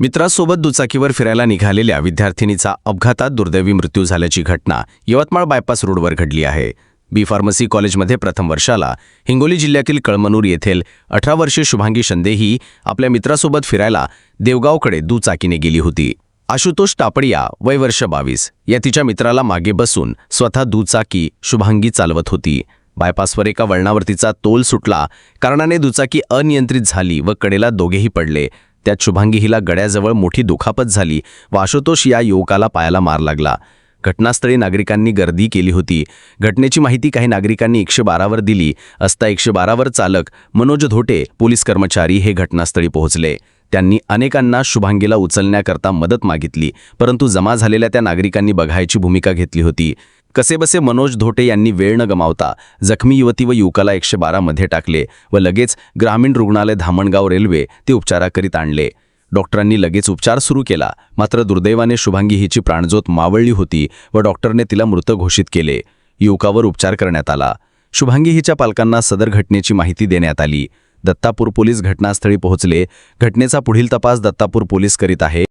मित्रासोबत दुचाकीवर फिरायला निघालेल्या विद्यार्थिनीचा अपघातात दुर्दैवी मृत्यू झाल्याची घटना यवतमाळ बायपास रोडवर घडली आहे. बी फार्मसी कॉलेजमध्ये प्रथम वर्षाला हिंगोली जिल्ह्यातील कळमनूर येथील अठरा वर्षीय शुभांगी शंदे ही आपल्या मित्रासोबत फिरायला देवगावकडे दुचाकीने गेली होती. आशुतोष टापडिया वय वर्ष बावीस या तिच्या मित्राला मागे बसून स्वतः दुचाकी शुभांगी चालवत होती. बायपासवर एका वळणावर तिचा तोल सुटला कारणाने दुचाकी अनियंत्रित झाली व कडेला दोघेही पडले. त्यात शुभांगी हिला गड्याजवळ मोठी दुखापत झाली. व आशुतोष या युवकाला पायाला मार लागला. घटनास्थळी नागरिकांनी गर्दी केली होती. घटनेची माहिती काही नागरिकांनी एकशे बारावर दिली असता एकशे बारावर चालक मनोज धोटे पोलीस कर्मचारी हे घटनास्थळी पोहोचले. त्यांनी अनेकांना शुभांगीला उचलण्याकरता मदत मागितली परंतु जमा झालेल्या त्या नागरिकांनी बघायची भूमिका घेतली होती. कसेबसे मनोज धोटे यांनी वेळ न गमावता जखमी युवती व युवकाला एकशे बारामध्ये टाकले व लगेच ग्रामीण रुग्णालय धामणगाव रेल्वे ते उपचाराकरीत आणले. डॉक्टरांनी लगेच उपचार सुरू केला. मात्र दुर्दैवाने शुभांगी हिची प्राणज्योत मावळली होती व डॉक्टरने तिला मृत घोषित केले. युवकावर उपचार करण्यात आला. शुभांगी हिच्या पालकांना सदर घटनेची माहिती देण्यात आली. दत्तापूर पोलीस घटनास्थळी पोहोचले. घटनेचा पुढील तपास दत्तापूर पोलीस करीत आहे.